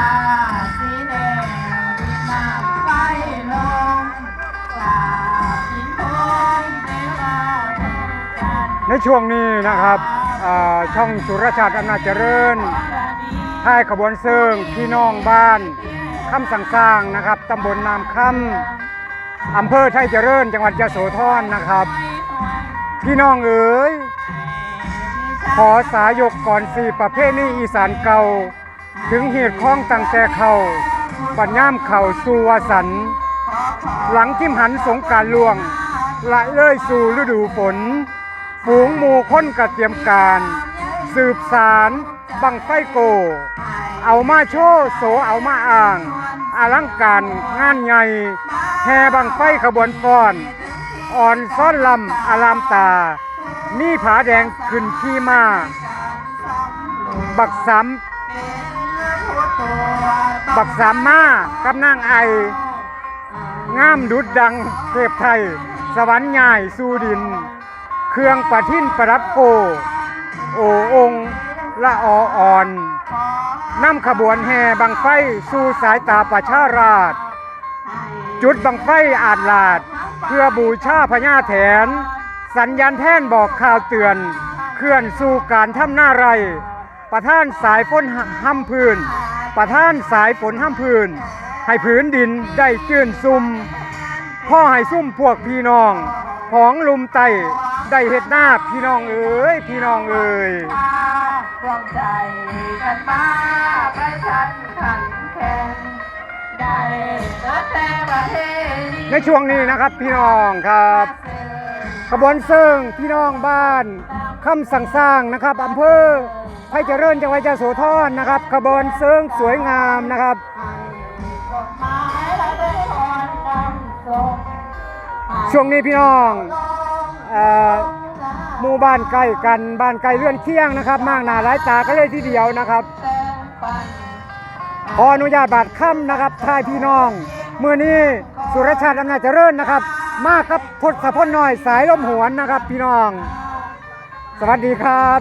าสีแดงดินน้ำไฟลงกราบหินพนเทวาทุกกัน ในช่วงนี้นะครับอ่าช่องสุรชาติอำนาจเจริญท้ายขบวนเซิงพี่น้องบ้านคำสังสร้างนะครับตำบลนามคำอำเภอไทยเจริญ จังหวัดยะโสธรนะครับ พี่น้องเอ๋ยขอสายกก่อนสี่ประเภทนี้อีสานเก่า ถึงเหตุข้องตั้งแต่เขาปัญญามเข่าสูวสัน หลังทิมหันสงการล่วงไหลเลื่อยสู่ฤดูฝน ฝูงหมู่ค้นกระเตรียมการ สืบสารบังไฟโก เอามาโชโสเอามาอ่างอลังการงานใหญ่แห่บังไฟขบวนฟ้อน อ่อนซ้อนลำอารามตา มีผาแดงขึ้นขี้มา บักสาม บักสามมากำนางไองามดุดดังเทพไทย สวรรค์ใหญ่สู่ดิน เครื่องประทินประรับโก โอองค์ละอออ่อนนำขบวนแห่บังไฟสู่สายตาประชาราช จุดบังไฟอาจลาด เพื่อบูชาพญาแถน สัญญาณแท่นบอกข่าวเตือน เคลื่อนสู่การทำหน้าไร ประท่านสายฝนห้ำพื้น ประท่านสายฝนห้ำพื้น ให้พื้นดินได้จื่นซุ่มพ่อให้ซุ่มพวกพี่น้องผองลุมไตได้เห็ดหน้าพี่น้องเอ๋ยพี่น้องเอ๋ยร่วมใจกันมาประชันขันแข่งได้เกิดแต่ประเทศในช่วงนี้นะครับพี่น้องครับขบวนเซิงพี่น้องบ้านคำสั่งสร้างนะครับอำเภอ ไผ่เจริญจังหวัดยโสธรนะครับขบวนเซิงสวยงามนะครับกฎหมายและได้พรนำส่งช่วงนี้พี่น้องเอ่อหมู่บ้านใกล้กันบ้านไกลเลื่อนเคียงนะครับ มากหนาหลายตาก็เลยทีเดียวนะครับแต้มปันขออนุญาตบาดค่ำนะครับทายพี่น้องเมื่อนี้สุรชาติอำนาจเจริญนะครับ มากับพศพลน้อยสายลมหวนนะครับ พี่น้อง สวัสดีครับ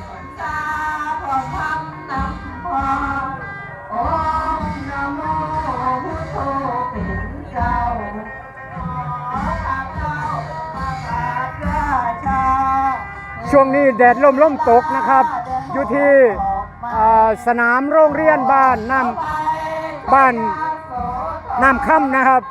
ช่วงนี้แดดล่มล่มตกนะครับ อยู่ที่สนามโรงเรียนบ้านน้ำบ้านน้ำค่ำนะครับ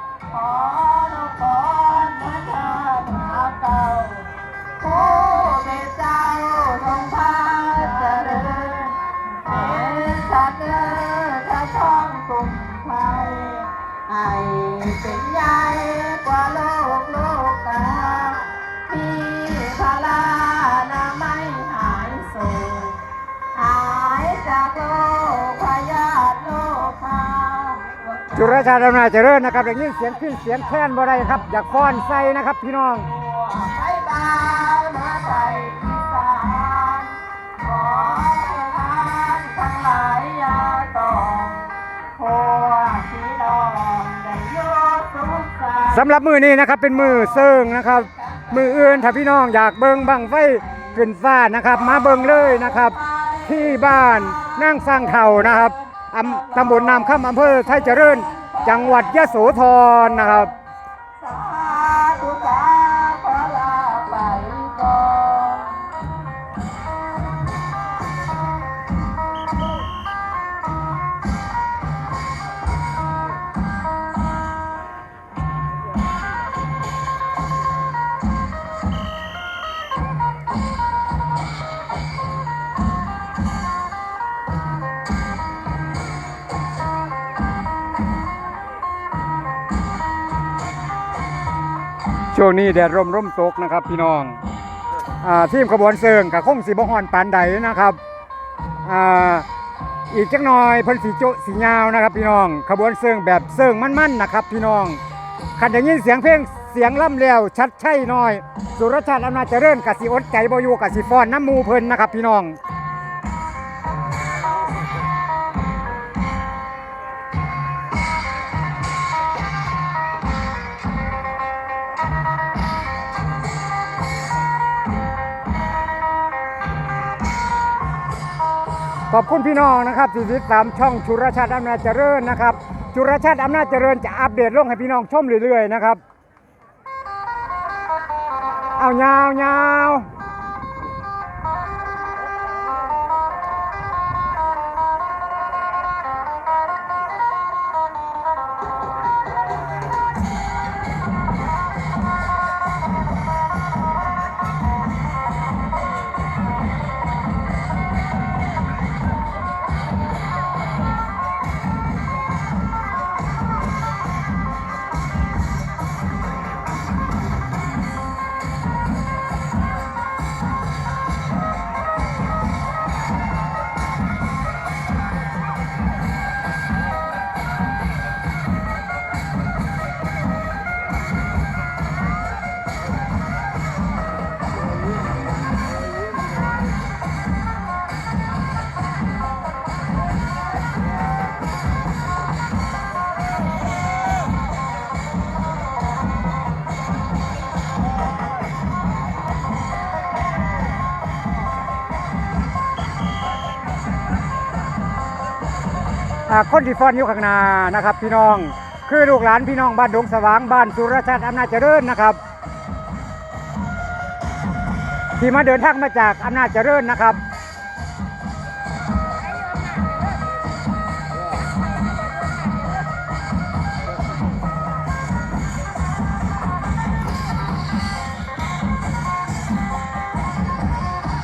จุรชาติอำนาจเจริญนะครับอย่างนี้เสียงขึ้นเสียงแค้นบ่ได้ครับ อยากฟ้อนใส่นะครับพี่น้องไปบาวนาใจอีสานขอประทานทั้งหลายอยาต้องพวกพี่น้องได้โยสุขสันต์สำหรับมือนี้นะครับเป็นมือเซิงนะครับ มืออื่นถ้าพี่น้องอยากเบิงบังไฟขึ้นฟ้านะครับ มาเบิงเลยนะครับ ที่บ้านนั่งสร้างเท่านะครับอำ ตำบลนามค่ำอำเภอไทยเจริญ จังหวัดยะโสธรนะครับ ช่วงนี้แดดร่มร่มตกนะครับพี่น้องอาทีมขบวนเซิงกับคงสีบฮอนปานใดนะครับอ่าอีกจักหน่อยเพิ่นสีโจสียาวนะครับ พี่น้อง ขบวนเซิงแบบเซิงมั่นๆนะครับ พี่น้องขันได้ยินเสียงเพลงเสียงล่ำแล้วชัดใช่น้อย สุรชาติอำนาจเจริญกับสีอดใจบอยู่กับสีฟอนน้ำมูเพิ่นนะครับ พี่น้อง ขอบคุณพี่น้องนะครับที่ติดตามช่องชุรชาติอำนาจเจริญนะครับ ชุรชาติอำนาจเจริญจะอัปเดตลงให้พี่น้องชมเรื่อยๆนะครับ เอายาวยาว คนที่ฟ้อนอยู่ข้างหน้านะครับพี่น้องคือลูกหลานพี่น้องบ้านดงสว่างบ้านสุรชาติอำนาจเจริญนะครับที่มาเดินทางมาจากอำนาจเจริญนะครับ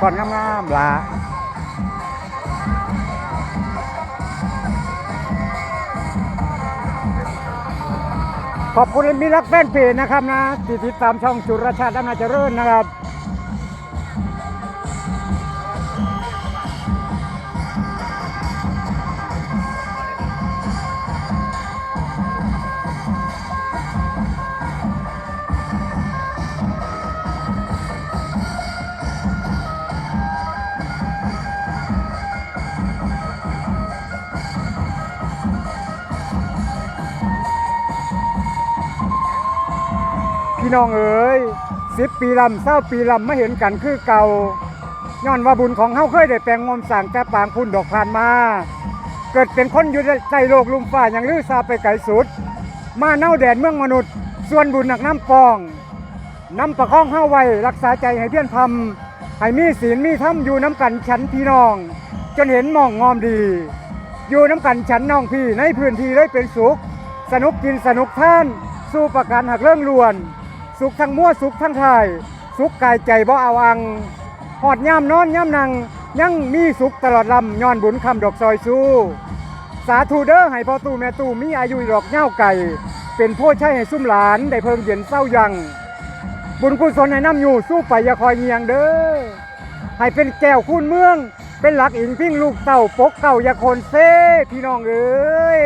ก่อนงามๆล่ะ ขอบคุณมิรักแฟนเพจนะครับนะที่ติดตามช่องจุรชาติอำนาจเจริญนะครับ พี่น้องเอ๋ยสิบปีลำเศร้าปีลำไม่เห็นกันคือเก่าย้อนว่าบุญของเฮาเคยได้แปลงงมสั่งแต่ปางพุ่นดอกผ่านมา เกิดเป็นคนอยู่ในโลกลุมฟ้าอย่างลือซาไปไกลสุด มาเน่าแดนเมืองมนุษย์ ส่วนบุญหนักน้ำปองน้ำประคองเฮาไว้รักษาใจให้เพี้ยนพำให้มีศีลมีธรรมอยู่น้ำกันฉันพี่น้อง จนเห็นมองงอมดี อยู่น้ำกันฉันน้องพี่ในพื้นที่ได้เป็นสุข สนุกกินสนุกท่าน สู้ประการหักเรื่องลวน สุขทั้งมั่วสุขทั้งทาย สุขกายใจบ่เอาอังหอดย่ำนอนย่ำนัง ยังมีสุขตลอดลำย้อนบุญคำดอกซอยสู้ สาธุเด้อให้พ่อตู่แม่ตู่มีอายุดอกเหง้าไก่ เป็นผู้ใช้ให้ซุ่มหลาน ได้เพิ่งเย็นเศร้ายัง บุญกุศลให้น้ำอยู่สู้ไปอย่าคอยเงียงเด้อให้เป็นแก้วคุณเมือง เป็นหลักอิงพิงลูกเต่าปกเก่าอย่าคนเซ่พี่น้องเอ้ย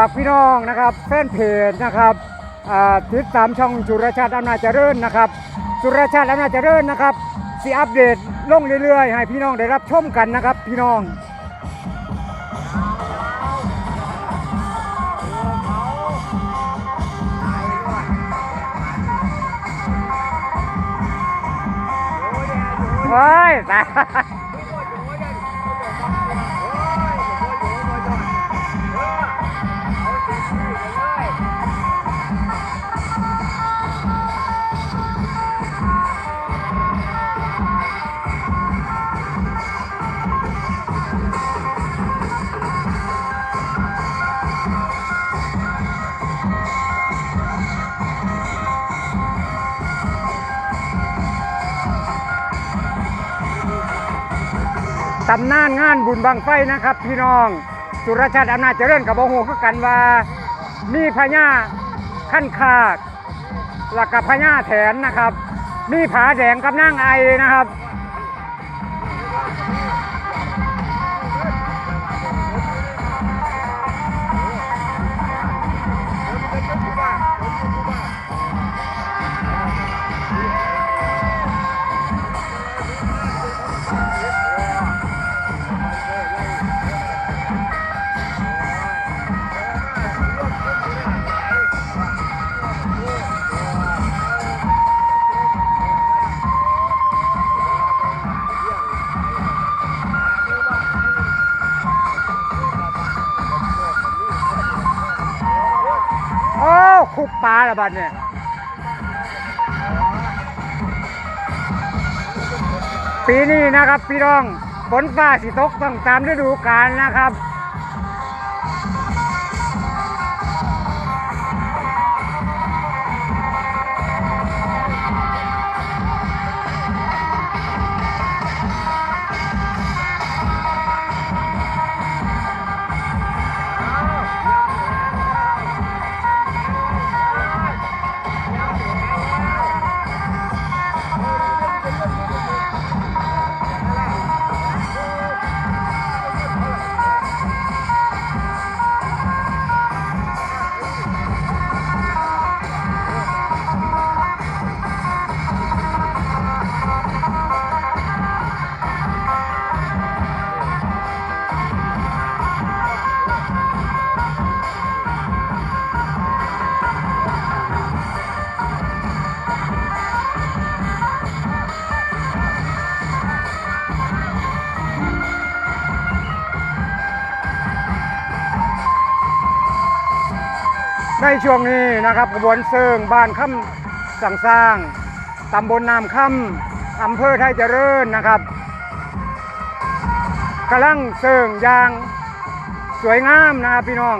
ฝากพี่น้องนะครับแฟนเพจนะครับติดตามช่องจุรชาติอำนาจเจริญนะครับจุรชาติอำนาจเจริญนะครับสิอัปเดตลงเรื่อยๆ ให้พี่น้องได้รับชมกันนะครับ พี่น้องโอ้ยตาย ตำนานงานบุญบางไฟนะครับพี่น้อง สุรชาติอำนาจเจริญกับโอโหคือกันว่ามีพญาขั้นคากหลักกับพญาแถนนะครับ มีผาแดงกับนางไอนะครับ ปลาละบัดเนี่ยปีนี้นะครับ พี่น้องฝนฟ้าสิตกต้องตามฤดูกาลนะครับ ในช่วงนี้นะครับกระบวนเซิงบ้านค่ำสังสร้างตำบลนามค่ำอำเภอไทยเจริญนะครับกำลังเซิงยางสวยงามนะครับพี่น้อง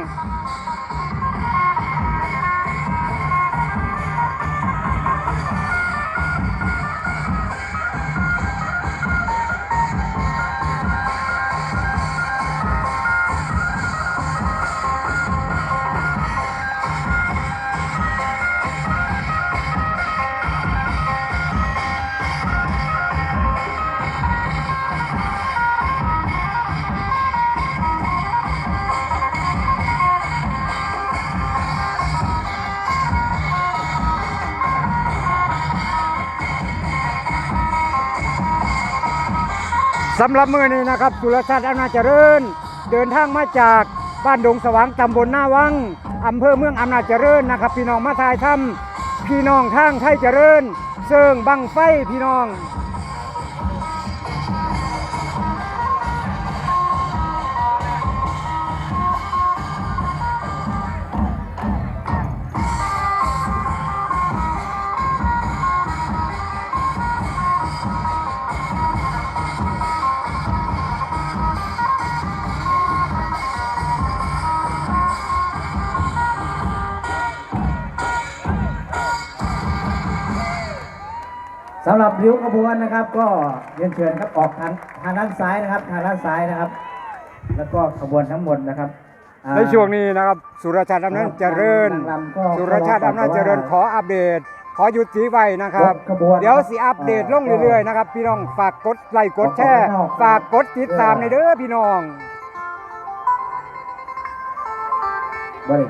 สำหรับมือนี้นะครับสุรชาติอำนาจเจริญ เดินทางมาจากบ้านดงสว่างตำบลหน้าวังอำเภอเมืองอำนาจเจริญนะครับ พี่น้องมาทายถ้ำพี่น้องทางไทยเจริญ เซิงบังไฟพี่น้อง สำหรับริ้วขบวนนะครับ ก็เรียนเชิญครับออกทางทางด้านซ้ายนะครับ ทางด้านซ้ายนะครับ แล้วก็ขบวนทั้งหมดนะครับอ่า ในช่วงนี้นะครับ สุรชาติอำนาจเจริญ นางรำก็สุรชาติอำนาจเจริญขออัปเดต ขอหยุดสีไว้นะครับขบวนเดี๋ยวสิอัปเดตลงเรื่อยๆนะครับ พี่น้องฝากกดไลค์กดแชร์ ฝากกดติดตามในเด้อพี่น้อง บริ